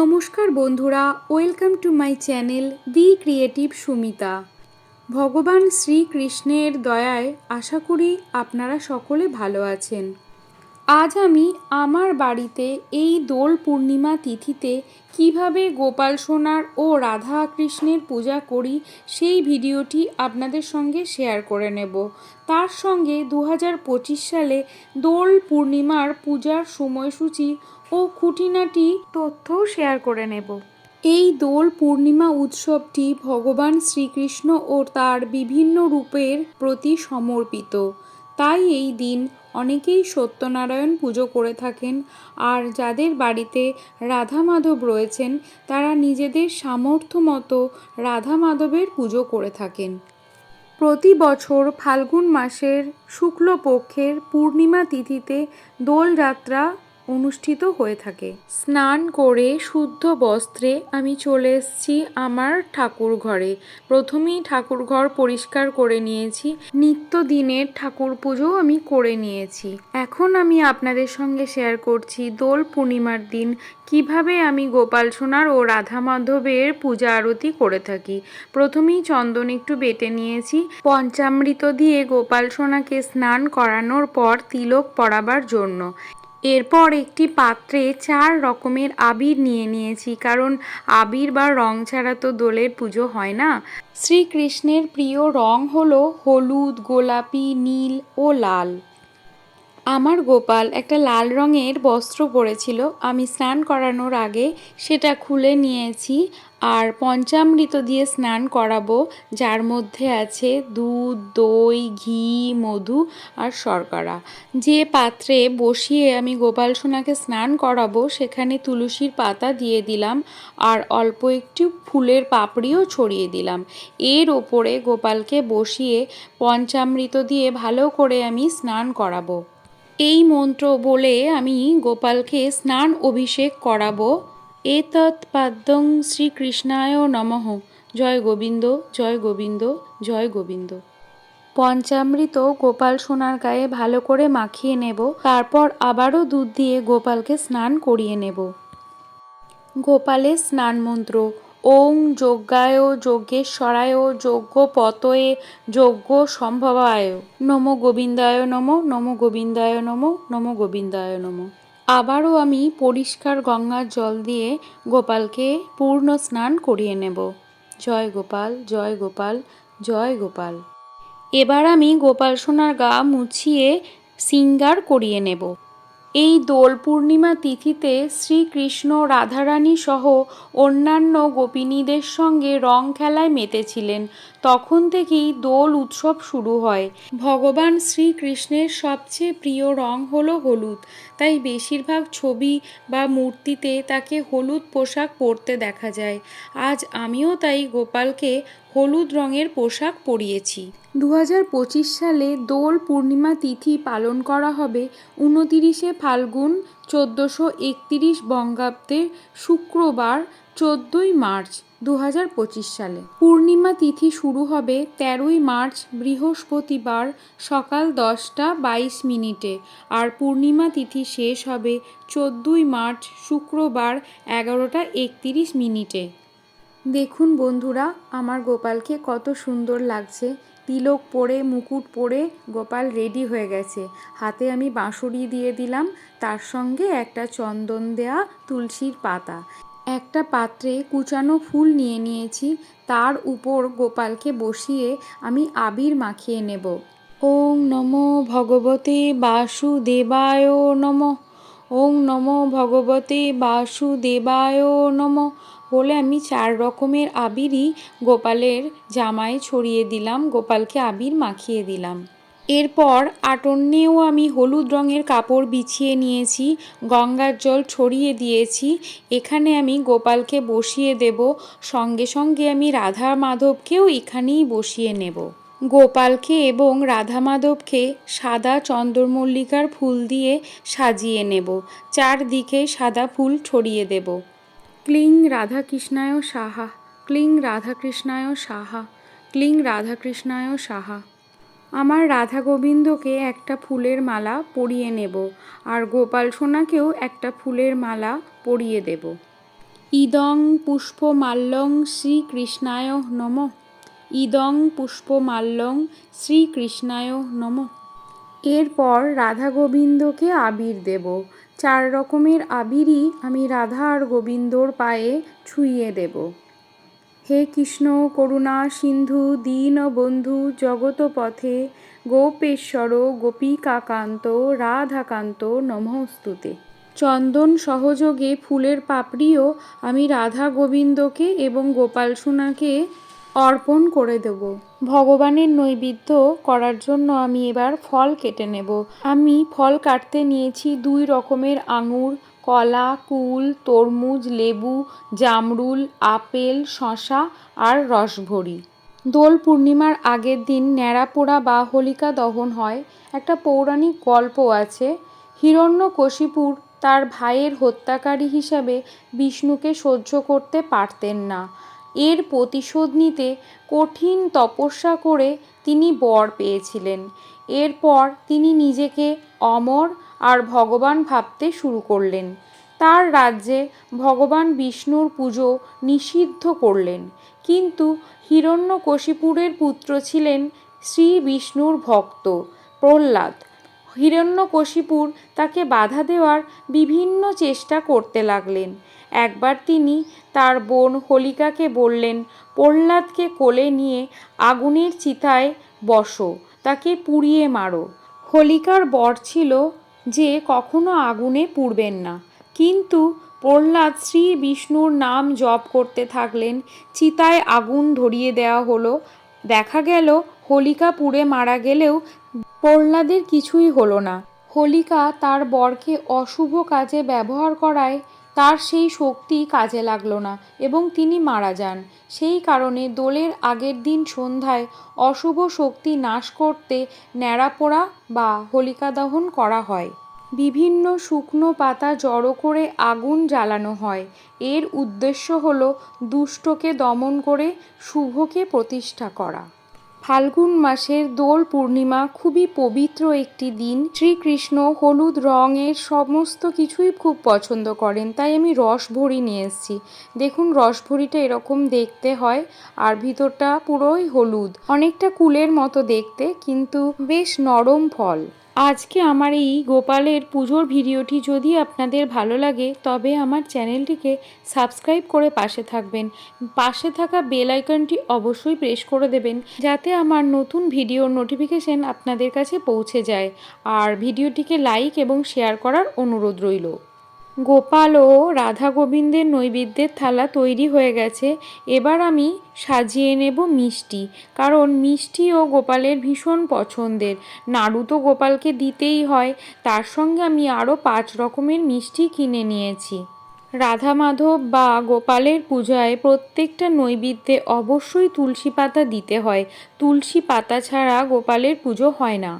নমস্কার বন্ধুরা, welcome to my channel the creative Sumita. ভগবান শ্রীকৃষ্ণের দয়ায় আশা করি আপনারা সকলে ভালো আছেন। আজ আমি আমার বাড়িতে এই দোল পূর্ণিমা তিথিতে কীভাবে গোপাল সোনার ও রাধা কৃষ্ণের পূজা করি, সেই ভিডিওটি আপনাদের সঙ্গে শেয়ার করে নেব। তার সঙ্গে দু হাজার পঁচিশ সালে দোল পূর্ণিমার পূজার সময়সূচি ও খুঁটিনাটি তথ্য শেয়ার করে নেব। এই দোল পূর্ণিমা উৎসবটি ভগবান শ্রীকৃষ্ণ ও তার বিভিন্ন রূপের প্রতি সমর্পিত। তাই এই দিন অনেকেই সত্যনারায়ণ পুজো করে থাকেন আর যাদের বাড়িতে রাধা মাধব রয়েছেন, তারা নিজেদের সামর্থ্য মতো রাধা মাধবের পুজো করে থাকেন। প্রতি বছর ফাল্গুন মাসের শুক্লপক্ষের পূর্ণিমা তিথিতে দোলযাত্রা অনুষ্ঠিত হয়ে থাকে। স্নান করে শুদ্ধ বস্ত্রে আমি চলে এসেছি আমার ঠাকুর ঘরে প্রথমেই ঠাকুর ঘর পরিষ্কার করে নিয়েছি, নিত্যদিনের ঠাকুর পুজো আমি করে নিয়েছি। এখন আমি আপনাদের সঙ্গে শেয়ার করছি দোল পূর্ণিমার দিন, কীভাবে আমি গোপাল সোনার ও রাধা মাধবের পূজা আরতি করে থাকি। প্রথমেই চন্দন একটু বেটে নিয়েছি, পঞ্চামৃত দিয়ে গোপাল সোনাকে স্নান করানোর পর তিলক পরাবার জন্য। এরপর একটি পাত্রে চার রকমের আবির নিয়ে নিয়েছি, কারণ আবির বা রং ছাড়া তো দোলের পুজো হয় না। শ্রীকৃষ্ণের প্রিয় রং হলো হলুদ, গোলাপি, নীল ও লাল। আমার গোপাল একটা লাল রঙের বস্ত্র পরেছিল। আমি স্নান করানোর আগে সেটা খুলে নিয়েছি। আর পঞ্চামৃত দিয়ে স্নান করাবো, যার মধ্যে আছে দুধ, দই, ঘি, মধু আর শর্করা। যে পাত্রে বসিয়ে আমি গোপাল সোনাকে স্নান করাবো, সেখানে তুলসীর পাতা দিয়ে দিলাম আর অল্প একটু ফুলের পাপড়িও ছড়িয়ে দিলাম। এর ওপরে গোপালকে বসিয়ে পঞ্চামৃত দিয়ে ভালো করে আমি স্নান করাবো। এই মন্ত্র বলে আমি গোপালকে স্নান অভিষেক করাবো। এতৎ পাদ্যং শ্রীকৃষ্ণায় নমঃ। জয় গোবিন্দ জয় গোবিন্দ জয় গোবিন্দ। পঞ্চামৃত গোপাল সোনার গায়ে ভালো করে মাখিয়ে নেব, তারপর আবারও দুধ দিয়ে গোপালকে স্নান করিয়ে নেব। গোপালের স্নান মন্ত্র, ওং যজ্ঞায় যজ্ঞেশ্বরায় যজ্ঞ পতয়ে যজ্ঞ সম্ভবায় নম গোবিন্দায় নম নম গোবিন্দায় নম নম গোবিন্দায় নম। আবারও আমি পরিষ্কার গঙ্গার জল দিয়ে গোপালকে পূর্ণ স্নান করিয়ে নেব। জয় গোপাল জয় গোপাল জয় গোপাল। এবার আমি গোপাল সোনার গা মুছিয়ে সিঙ্গার করিয়ে নেব। এই দোল পূর্ণিমা তিথিতে শ্রীকৃষ্ণ রাধারানী সহ অন্যান্য গোপিনীদের সঙ্গে রং খেলায় মেতেছিলেন। তখন থেকেই দোল উৎসব শুরু হয়। ভগবান শ্রীকৃষ্ণের সবচেয়ে প্রিয় রং হলো হলুদ। তাই বেশিরভাগ ছবি বা মূর্তিতে তাকে হলুদ পোশাক পরতে দেখা যায়। আজ আমিও তাই গোপালকে হলুদ রঙের পোশাক পরিয়েছি। দু হাজার পঁচিশ সালে দোল পূর্ণিমা তিথি পালন করা হবে। উনতিরিশে ফাল্গুন, চোদ্দোশো একতিরিশ বঙ্গাব্দের শুক্রবার, চোদ্দোই মার্চ দু হাজার পঁচিশ সালে। পূর্ণিমা তিথি শুরু হবে তেরোই মার্চ, বৃহস্পতিবার সকাল দশটা বাইশ মিনিটে। আর পূর্ণিমা তিথি শেষ হবে চোদ্দোই মার্চ, শুক্রবার এগারোটা একতিরিশ মিনিটে। দেখুন বন্ধুরা, আমার গোপালকে কত সুন্দর লাগছে। তিলক পরে, মুকুট পরে গোপাল রেডি হয়ে গেছে। হাতে আমি বাঁশুড়ি দিয়ে দিলাম, তার সঙ্গে একটা চন্দন দেয়া তুলসীর পাতা। একটা পাত্রে কুচানো ফুল নিয়ে নিয়েছি, তার উপর গোপালকে বসিয়ে আমি আবির মাখিয়ে নেব। ওং নমো ভগবতে বাসুদেবায় নম। ওং নমো ভগবতে বাসুদেবায় নম। বলে আমি চার রকমের আবিরই গোপালের জামায় ছড়িয়ে দিলাম, গোপালকে আবির মাখিয়ে দিলাম। এরপর আটন্নেও আমি হলুদ রঙের কাপড় বিছিয়ে নিয়েছি, গঙ্গার জল ছড়িয়ে দিয়েছি, এখানে আমি গোপালকে বসিয়ে দেব, সঙ্গে সঙ্গে আমি রাধা মাধবকেও এখানেই বসিয়ে নেব। গোপালকে এবং রাধা মাধবকে সাদা চন্দ্রমল্লিকার ফুল দিয়ে সাজিয়ে নেব, চারদিকে সাদা ফুল ছড়িয়ে দেব। ক্লিং রাধাকৃষ্ণায় সাহা, ক্লিং রাধাকৃষ্ণায় সাহা, ক্লিং রাধাকৃষ্ণায় সাহা। আমার রাধা গোবিন্দকে একটা ফুলের মালা পরিয়ে নেব আর গোপাল সোনাকেও একটা ফুলের মালা পরিয়ে দেব। ইদং পুষ্পমাল্যং শ্রীকৃষ্ণায় নম। ইদং পুষ্পমাল্যং শ্রীকৃষ্ণায় নম। এরপর রাধা গোবিন্দকে আবির দেব। চার রকমের আবিরই আমি রাধা আর গোবিন্দর পায়ে ছুঁয়ে দেব। হে কৃষ্ণ, করুণা, সিন্ধু, দীন বন্ধু, জগত পথে, গোপেশ্বর, গোপিকাকান্ত, রাধাকান্ত, নমস্তুতে। চন্দন সহযোগে ফুলের পাপড়িও আমি রাধা গোবিন্দকে এবং গোপাল সোনাকে অর্পণ করে দেব। ভগবানের নৈবেদ্য করার জন্য আমি এবার ফল কেটে নেব। আমি ফল কাটতে নিয়েছি দুই রকমের আঙুর, কলা, কুল, তরমুজ, লেবু, জামরুল, আপেল শশা আর রসভরি। দোল পূর্ণিমার আগের দিন ন্যাড়াপোড়া বা হোলিকা দহন হয়। একটা পৌরাণিক গল্প আছে, হিরণ্যকশিপুর তার ভাইয়ের হত্যাকারী হিসাবে বিষ্ণুকে সহ্য করতে পারতেন না। এর প্রতিশোধ নিতে কঠিন তপস্যা করে তিনি বর পেয়েছিলেন। এরপর তিনি নিজেকে অমর আর ভগবান ভাবতে শুরু করলেন। তার রাজ্যে ভগবান বিষ্ণুর পুজো নিষিদ্ধ করলেন। কিন্তু হিরণ্যকশিপুরের পুত্র ছিলেন শ্রী বিষ্ণুর ভক্ত প্রহ্লাদ। হিরণ্যকশিপুর তাকে বাধা দেওয়ার বিভিন্ন চেষ্টা করতে লাগলেন। একবার তিনি তার বোন হোলিকাকে বললেন, প্রহ্লাদকে কোলে নিয়ে আগুনের চিতায় বসো, তাকে পুড়িয়ে মারো। হোলিকার বর ছিল যে কখনো আগুনে পুড়বেন না। কিন্তু প্রহ্লাদ শ্রী বিষ্ণুর নাম জপ করতে থাকলেন, চিতায় আগুন ধরিয়ে দেওয়া হলো। দেখা গেল, হোলিকা পুড়ে মারা গেলেও প্রহ্লাদের কিছুই হলো না। হোলিকা তার বরকে অশুভ কাজে ব্যবহার করায় তার সেই শক্তি কাজে লাগল না এবং তিনি মারা যান। সেই কারণে দোলের আগের দিন সন্ধ্যায় অশুভ শক্তি নাশ করতে ন্যাড়াপোড়া বা হোলিকা দহন করা হয়। বিভিন্ন শুকনো পাতা জড়ো করে আগুন জ্বালানো হয়। এর উদ্দেশ্য হল দুষ্টকে দমন করে শুভকে প্রতিষ্ঠা করা। ফাল্গুন মাসের দোল পূর্ণিমা খুবই পবিত্র একটি দিন। শ্রীকৃষ্ণ হলুদ রঙের সমস্ত কিছুই খুব পছন্দ করেন, তাই আমি রসভরি নিয়ে এসেছি। দেখুন, রসভরিটা এরকম দেখতে হয় আর ভিতরটা পুরোই হলুদ। অনেকটা কুলের মতো দেখতে, কিন্তু বেশ নরম ফল। আজকে আমার এই গোপালের পুজোর ভিডিওটি যদি আপনাদের ভালো লাগে, তবে আমার চ্যানেলটিকে সাবস্ক্রাইব করে পাশে থাকবেন। পাশে থাকা বেল আইকনটি অবশ্যই প্রেস করে দেবেন, যাতে আমার নতুন ভিডিওর নোটিফিকেশন আপনাদের কাছে পৌঁছে যায়। আর ভিডিওটিকে লাইক এবং শেয়ার করার অনুরোধ রইল। গোপাল ও রাধা গোবিন্দের নৈবেদ্যের থালা তৈরি হয়ে গেছে। এবার আমি সাজিয়ে নেব মিষ্টি, কারণ মিষ্টি ও গোপালের ভীষণ পছন্দের। নাড়ু তো গোপালকে দিতেই হয়, তার সঙ্গে আমি আরও পাঁচ রকমের মিষ্টি কিনে নিয়েছি। রাধা মাধব বা গোপালের পূজায় প্রত্যেকটা নৈবেদ্যে অবশ্যই তুলসী পাতা দিতে হয়। তুলসী পাতা ছাড়া গোপালের পুজো হয় না।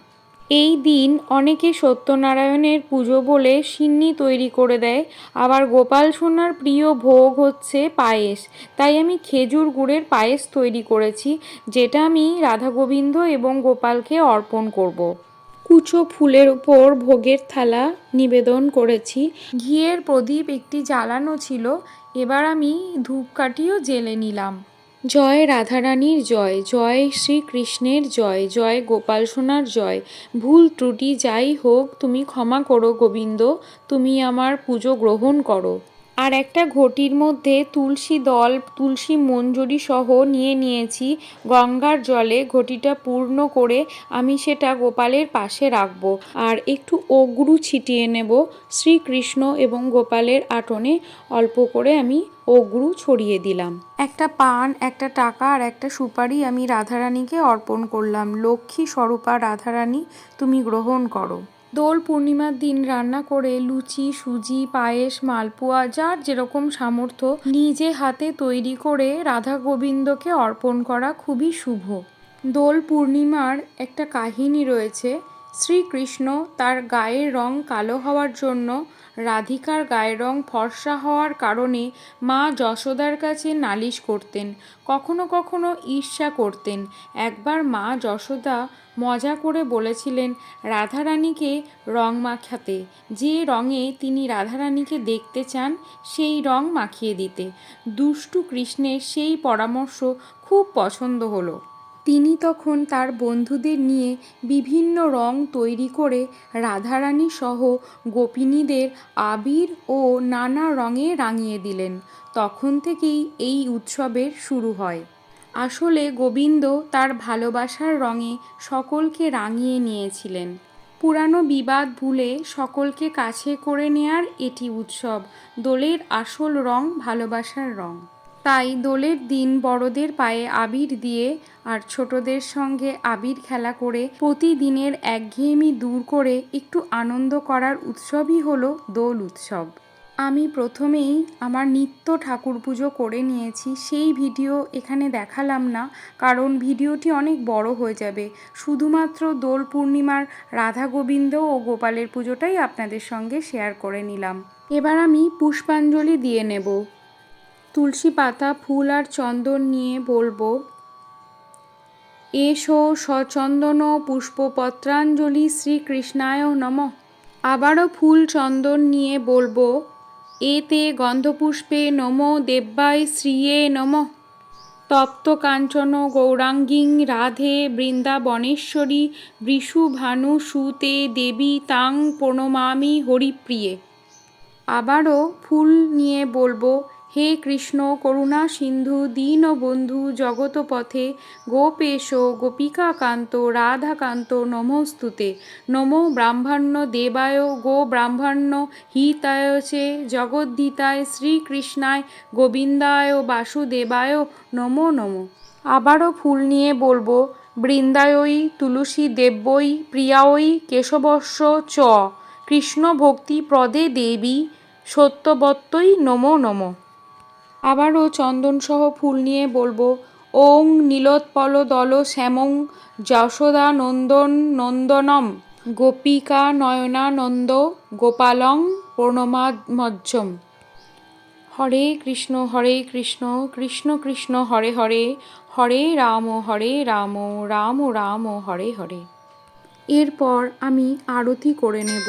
এই দিন অনেকে সত্যনারায়ণের পুজো বলে সিন্নি তৈরি করে দেয়, আবার গোপাল সোনার প্রিয় ভোগ হচ্ছে পায়েস। তাই আমি খেজুর গুড়ের পায়েস তৈরি করেছি, যেটা আমি রাধা গোবিন্দ এবং গোপালকে অর্পণ করব। কুচো ফুলের উপর ভোগের থালা নিবেদন করেছি। ঘিয়ের প্রদীপ একটি জ্বালানো ছিল, এবার আমি ধূপকাঠিও জেলে নিলাম। জয় রাধারানীর জয় জয় শ্রীকৃষ্ণের জয় জয় গোপাল সোনার জয়। ভুল ত্রুটি যাই হোক, তুমি ক্ষমা করো গোবিন্দ, তুমি আমার পুজো গ্রহণ করো। আর একটা ঘটির মধ্যে তুলসী দল, তুলসী মঞ্জুরি সহ নিয়ে নিয়েছি। গঙ্গার জলে ঘটিটা পূর্ণ করে আমি সেটা গোপালের পাশে রাখব আর একটু অগ্রু ছিটিয়ে নেব। শ্রীকৃষ্ণ এবং গোপালের আটনে অল্প করে আমি অগ্রু ছড়িয়ে দিলাম। একটা পান, একটা টাকা আর একটা সুপারি আমি রাধারানীকে অর্পণ করলাম। লক্ষ্মী স্বরূপা রাধারানী, তুমি গ্রহণ করো। দোল পূর্ণিমার দিন রান্না করে লুচি, সুজি, পায়েস, মালপোয়া, যার যেরকম সামর্থ্য, নিজে হাতে তৈরি করে রাধা গোবিন্দকে অর্পণ করা খুবই শুভ। দোল পূর্ণিমার একটা কাহিনী রয়েছে শ্রীকৃষ্ণ তার গায়ের রং কালো হওয়ার জন্য রাধিকার গায়ের রং ফর্সা হওয়ার কারণে মা যশোদার কাছে নালিশ করতেন, কখনো কখনো ঈর্ষা করতেন। একবার মা যশোদা মজা করে বলেছিলেন, রাধারানীকে রং মাখাতে। যে রঙে তিনি রাধারানীকে দেখতে চান, সেই রং মাখিয়ে দিতে। দুষ্টু কৃষ্ণের সেই পরামর্শ খুব পছন্দ হলো। তিনি তখন তার বন্ধুদের নিয়ে বিভিন্ন রং তৈরি করে রাধারানী সহ গোপিনীদের আবির ও নানা রঙে রাঙিয়ে দিলেন। তখন থেকেই এই উৎসবের শুরু হয়। আসলে গোবিন্দ তার ভালোবাসার রঙে সকলকে রাঙিয়ে নিয়েছিলেন। পুরানো বিবাদ ভুলে সকলকে কাছে করে নেয়ার এটি উৎসব, দোলের আসল রং ভালোবাসার রং। তাই দোলের দিন বড়দের পায়ে আবির দিয়ে আর ছোটদের সঙ্গে আবির খেলা করে প্রতিদিনের একঘেয়েমি দূর করে একটু আনন্দ করার উৎসবই হলো দোল উৎসব। আমি প্রথমেই আমার নিত্য ঠাকুর পুজো করে নিয়েছি, সেই ভিডিও এখানে দেখালাম না, কারণ ভিডিওটি অনেক বড় হয়ে যাবে। শুধুমাত্র দোল পূর্ণিমার রাধা গোবিন্দ ও গোপালের পুজোটাই আপনাদের সঙ্গে শেয়ার করে নিলাম। এবার আমি পুষ্পাঞ্জলি দিয়ে নেব। তুলসী পাতা, ফুল আর চন্দন নিয়ে বলব। এসো সচন্দন পুষ্পপত্রাঞ্জলি শ্রীকৃষ্ণায় নম। আবারও ফুল, চন্দন নিয়ে বলব। এতে গন্ধপুষ্পে নম দেব্যায় শ্রীয়ে নম। তপ্ত কাঞ্চন গৌরাঙ্গিং রাধে বৃন্দাবনেশ্বরী বৃষুভানু সুতে দেবী তাং প্রণমামি হরিপ্রিয়ে। আবারও ফুল নিয়ে বলব। হে কৃষ্ণ, করুণা সিন্ধু দীনবন্ধু জগতপথে গোপেশ গোপিকাকান্ত রাধাকান্ত নমস্তুতে। নমো ব্রাহ্মণ্য দেবায়, গো ব্রাহ্মণ্য হিতায় চে, জগদ্ধিতায়, শ্রীকৃষ্ণায়, গোবিন্দায়, বাসুদেবায়, নমো নমো। আবারও ফুল নিয়ে বলব বৃন্দায়ই তুলসী দেব্যই প্রিয়ায়ই কেশবস্য চ কৃষ্ণ ভক্তি প্রদে দেবী সত্যবত্তই নমো নমো। আবারও চন্দনসহ ফুল নিয়ে বলব, ওং নীলোৎপল দল শ্যামং যশোদা নন্দন নন্দনম গোপিকা নয়নানন্দ গোপালং প্রণমামজ্জম হরে কৃষ্ণ হরে কৃষ্ণ কৃষ্ণ কৃষ্ণ, হরে হরে হরে রাম হরে রাম রাম রাম, হরে হরে। এরপর আমি আরতি করে নেব।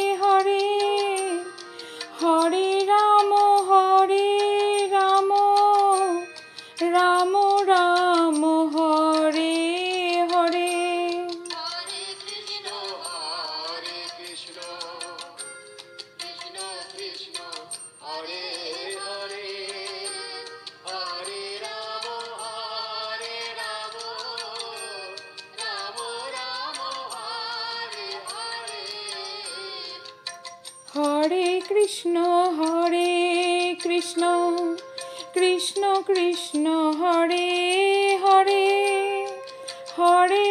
হরে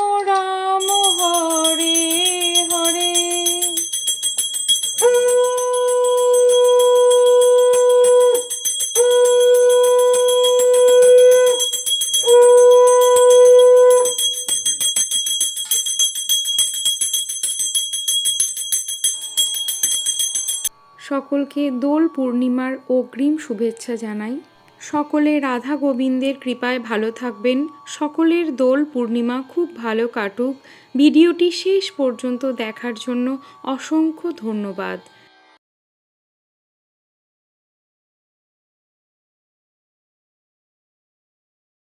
সকলকে দোল পূর্ণিমার অগ্রিম শুভেচ্ছা জানাই। সকলে রাধা গোবিন্দের কৃপায় ভালো থাকবেন। সকলের দোল পূর্ণিমা খুব ভালো কাটুক। ভিডিওটি শেষ পর্যন্ত দেখার জন্য অসংখ্য ধন্যবাদ।